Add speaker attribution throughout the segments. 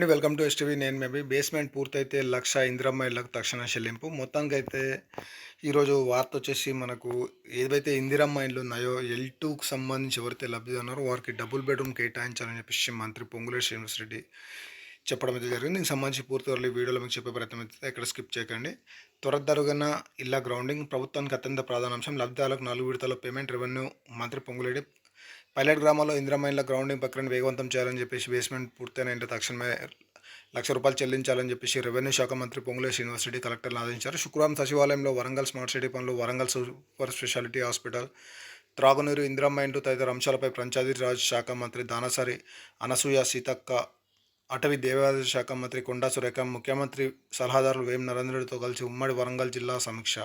Speaker 1: అండి welcome to STV. నేను maybe basement పూర్తయితే లక్ష ఇందిరమ్మ ఇళ్ళకు తక్షణ చెల్లింపు. మొత్తానికి అయితే ఈరోజు వార్త వచ్చేసి మనకు ఏదైతే ఇందిరమ్మ ఇళ్ళు ఉన్నాయో ఎల్ టూకి సంబంధించి ఎవరైతే లబ్ధి ఉన్నారో వారికి డబుల్ బెడ్రూమ్ కేటాయించాలని చెప్పేసి మంత్రి పొంగులేటి శ్రీనివాస్ రెడ్డి చెప్పడం అయితే జరిగింది. దీనికి సంబంధించి పూర్తి వరలు ఈ వీడియోలో మీకు చెప్పే ప్రయత్నం అయితే ఎక్కడ స్కిప్ చేయకండి. త్వరదరుగన ఇళ్ళ గ్రౌండింగ్ ప్రభుత్వానికి అత్యంత ప్రధానాంశం లబ్ధిదారులకు నాలుగు విడతల పేమెంట్ రెవెన్యూ మంత్రి పొంగులేడి పైలట్ గ్రామంలో ఇంద్రమైన్ల గ్రౌండింగ్ ప్రక్రియను వేగవంతం చేయాలని చెప్పేసి బేస్మెంట్ పూర్తయిన తక్షణమే లక్ష రూపాయలు చెల్లించాలని చెప్పేసి రెవెన్యూ శాఖ మంత్రి పొంగులేశ్ యూనివర్సిటీ కలెక్టర్లు ఆదేశించారు. శుక్రవారం సచివాలయంలో వరంగల్ స్మార్ట్ సిటీ పనులు వరంగల్ సూపర్ స్పెషాలిటీ హాస్పిటల్ త్రాగునీరు ఇందిరమ్మైండ్లు తదితర అంశాలపై పంచాయతీరాజ్ శాఖ మంత్రి దానసరి అనసూయ సీతక్క అటవీ దేవాదాయ శాఖ మంత్రి కొండా సురేఖ ముఖ్యమంత్రి సలహాదారులు వేం నరేంద్రుడితో కలిసి ఉమ్మడి వరంగల్ జిల్లా సమీక్ష.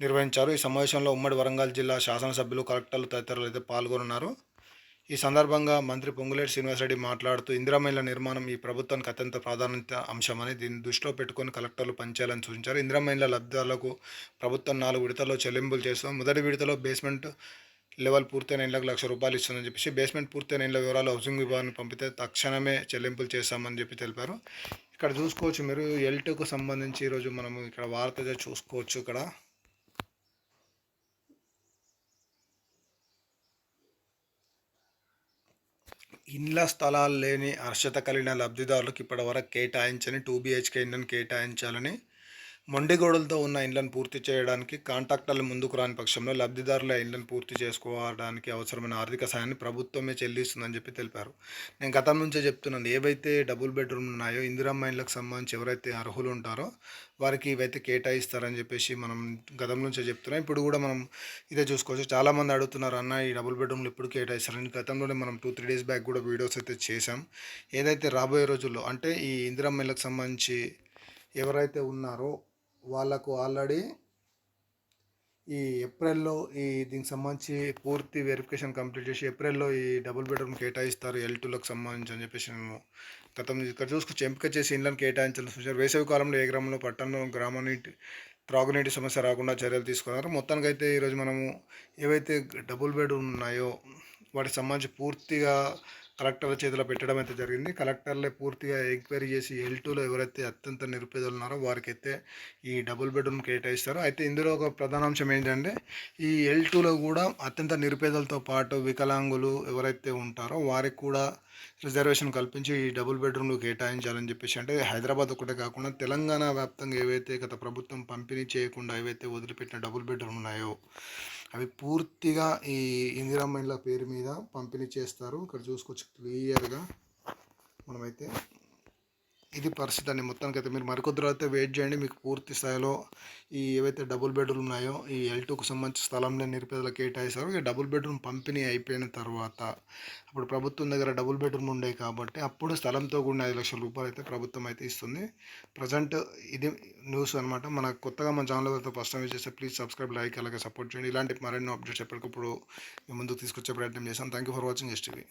Speaker 1: నిర్వహించారు. ఈ సమావేశంలో ఉమ్మడి వరంగల్ జిల్లా శాసనసభ్యులు కలెక్టర్లు తదితరులు అయితే పాల్గొన్నారు ఈ సందర్భంగా మంత్రి పొంగులేటి శ్రీనివాసరెడ్డి మాట్లాడుతూ ఇందిరామైల నిర్మాణం ఈ ప్రభుత్వానికి అత్యంత ప్రాధాన్యత అంశమని దీన్ని దృష్టిలో పెట్టుకొని కలెక్టర్లు పనిచేయాలని సూచించారు. ఇందిరామైల లబ్ధిదారులకు ప్రభుత్వం నాలుగు విడతల్లో చెల్లింపులు చేస్తాం మొదటి విడతలో బేస్మెంట్ లెవెల్ పూర్తయిన ఇళ్ళకు లక్ష రూపాయలు ఇస్తుందని చెప్పేసి బేస్మెంట్ పూర్తయిన ఇళ్ళ వివరాలు హౌసింగ్ విభాగాన్ని పంపితే తక్షణమే చెల్లింపులు చేస్తామని చెప్పి తెలిపారు. ఇక్కడ చూసుకోవచ్చు మీరు ఎల్టుకు సంబంధించి ఈరోజు మనము ఇక్కడ వార్త చూసుకోవచ్చు ఇక్కడ. ఇండ్ల స్థలాలు లేని అర్హత కలిగిన లబ్ధిదారులకు ఇప్పటివరకు కేటాయించని టూ బీహెచ్కే ఇండ్లను కేటాయించాలని మొండిగోడలతో ఉన్న ఇండ్లను పూర్తి చేయడానికి కాంట్రాక్టర్లు ముందుకు రాని పక్షంలో లబ్ధిదారుల ఇండ్లను పూర్తి చేసుకోవడానికి అవసరమైన ఆర్థిక సాయాన్ని ప్రభుత్వమే చెల్లిస్తుందని చెప్పి తెలిపారు. నేను గతం నుంచే చెప్తున్నాను ఏవైతే డబుల్ బెడ్రూమ్ ఉన్నాయో ఇందిరమ్మ ఇండ్లకు సంబంధించి ఎవరైతే అర్హులు ఉంటారో వారికి ఇవైతే కేటాయిస్తారని చెప్పేసి మనం గతం నుంచే చెప్తున్నాం. ఇప్పుడు కూడా మనం ఇదే చూసుకోవచ్చు. చాలామంది అడుగుతున్నారు అన్న ఈ డబుల్ బెడ్రూమ్లు ఎప్పుడు కేటాయిస్తారని? గతంలోనే మనం టూ త్రీ డేస్ బ్యాక్ కూడా వీడియోస్ అయితే చేసాం ఏదైతే రాబోయే రోజుల్లో అంటే ఈ ఇందిరమ్మ ఇళ్ళకి సంబంధించి ఎవరైతే ఉన్నారో వాళ్ళకు ఆల్రెడీ ఈ ఏప్రిల్లో ఈ దీనికి సంబంధించి పూర్తి వెరిఫికేషన్ కంప్లీట్ చేసి ఏప్రిల్లో ఈ డబుల్ బెడ్రూమ్ కేటాయిస్తారు ఎల్ టూలకు సంబంధించి అని చెప్పేసి నేను గతం ఇక్కడ చూసుకొచ్చి ఎంపిక చేసి ఇండ్లను కేటాయించాలని సూచించారు వేసవి కాలంలో ఏ గ్రామంలో పట్టణంలో గ్రామానికి త్రాగునీటి సమస్య రాకుండా చర్యలు తీసుకున్నారు. మొత్తానికి అయితే ఈరోజు మనము ఏవైతే డబుల్ బెడ్రూమ్ ఉన్నాయో వాటికి సంబంధించి పూర్తిగా కలెక్టర్ల చేతిలో పెట్టడం అయితే జరిగింది. కలెక్టర్లే పూర్తిగా ఎంక్వైరీ చేసి ఎల్ టూలో ఎవరైతే అత్యంత నిరుపేదలు ఉన్నారో వారికి అయితే ఈ డబుల్ బెడ్రూమ్ కేటాయిస్తారు. అయితే ఇందులో ఒక ప్రధానాంశం ఏంటంటే ఈ ఎల్ టూలో కూడా అత్యంత నిరుపేదలతో పాటు వికలాంగులు ఎవరైతే ఉంటారో వారికి కూడా రిజర్వేషన్ కల్పించి ఈ డబుల్ బెడ్రూమ్లు కేటాయించాలని చెప్పేసి అంటే హైదరాబాద్ ఒకటే కాకుండా తెలంగాణ వ్యాప్తంగా ఏవైతే గత ప్రభుత్వం పంపిణీ చేయకుండా ఏవైతే వదిలిపెట్టిన డబుల్ బెడ్రూమ్ ఉన్నాయో అవి పూర్తిగా ఈ ఇందిరామ్మ పేరు మీద పంపిణీ చేస్తారు. ఇక్కడ చూసుకోవచ్చు క్లియర్గా మనమైతే. ఇది పరిస్థితి అండి. మొత్తానికి అయితే మీరు మరికొద్ది తర్వాత వెయిట్ చేయండి. మీకు పూర్తి స్థాయిలో ఈ ఏవైతే డబుల్ బెడ్రూమ్ ఉన్నాయో ఈ ఎల్ టూకు సంబంధించిన స్థలంలో నిరుపేదలకు కేటాయిస్తారు. ఈ డబుల్ బెడ్రూమ్ పంపిణీ అయిపోయిన తర్వాత అప్పుడు ప్రభుత్వం దగ్గర డబుల్ బెడ్రూమ్ ఉండే కాబట్టి అప్పుడు స్థలంతో కూడిన ఐదు లక్షల రూపాయలు అయితే ప్రభుత్వం అయితే ఇస్తుంది. ప్రజెంట్ ఇది న్యూస్ అనమాట మన కొత్తగా మన ఛానల్ అయితే ఫస్ట్ టైం చేస్తే ప్లీజ్ సబ్స్క్రైబ్ లైక్ అలాగే సపోర్ట్ చేయండి. ఇలాంటి మరెన్నో అప్డేట్స్ ఎప్పటికప్పుడు మీ ముందుకు తీసుకొచ్చే ప్రయత్నం చేస్తాం. Thank you for watching STV